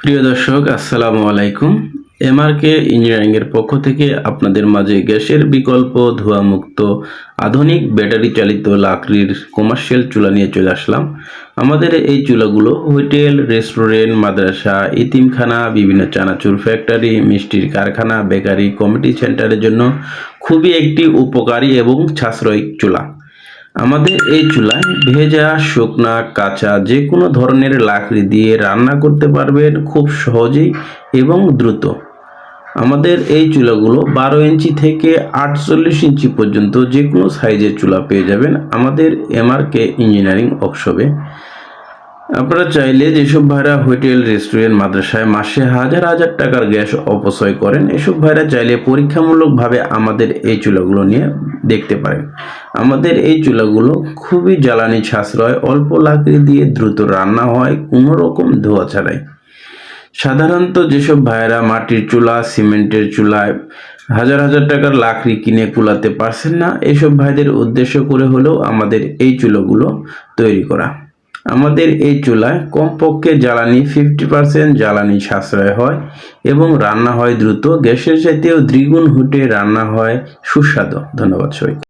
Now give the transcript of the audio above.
প্রিয় দর্শক, আসসালামু আলাইকুম। এমআরকে ইঞ্জিনিয়ারিংয়ের পক্ষ থেকে আপনাদের মাঝে গ্যাসের বিকল্প ধোঁয়ামুক্ত আধুনিক ব্যাটারি চালিত লাকড়ির কমার্শিয়াল চুলা নিয়ে চলে আসলাম। আমাদের এই চুলাগুলো হোটেল, রেস্টুরেন্ট, মাদ্রাসা ইতিমখানা বিভিন্ন চানাচুর ফ্যাক্টরি, মিষ্টির কারখানা, বেকারি, কমিটি সেন্টারের জন্য খুবই একটি উপকারী এবং সাশ্রয়িক চুলা। আমাদের এই চুলায় ভেজা, শুকনা, কাঁচা যে কোনো ধরনের লাকড়ি দিয়ে রান্না করতে পারবেন খুব সহজেই এবং দ্রুত। আমাদের এই চুলাগুলো বারো ইঞ্চি থেকে আটচল্লিশ ইঞ্চি পর্যন্ত যে কোনো সাইজের চুলা পেয়ে যাবেন আমাদের এমআরকে ইঞ্জিনিয়ারিং ওয়ার্কশপে। আপনারা চাইলে যেসব ভাইরা হোটেল, রেস্টুরেন্ট, মাদ্রাসায় মাসে হাজার হাজার টাকার গ্যাস অপচয় করেন, এসব ভাইরা চাইলে পরীক্ষামূলকভাবে আমাদের এই চুলাগুলো নিয়ে দেখতে পারেন। আমাদের এই চুলাগুলো খুবই জ্বালানি সাশ্রয়, অল্প লাকড়ি দিয়ে দ্রুত রান্না হয়, কোনো রকম ধোয়া ছাড়াই। সাধারণত যেসব ভাইয়েরা মাটির চুলা, সিমেন্টের চুলায় হাজার হাজার টাকার লাকড়ি কিনে কুলাতে পারছেন না, এসব ভাইদের উদ্দেশ্য করে হলেও আমাদের এই চুলোগুলো তৈরি করা। আমাদের এই চুলায় কমপক্ষে জ্বালানি ফিফটি পার্সেন্ট জ্বালানি সাশ্রয় হয় এবং রান্না হয় দ্রুত। গ্যাসের চাইতেও দ্বিগুণ হুটে রান্না হয় সুস্বাদু। ধন্যবাদ সবাই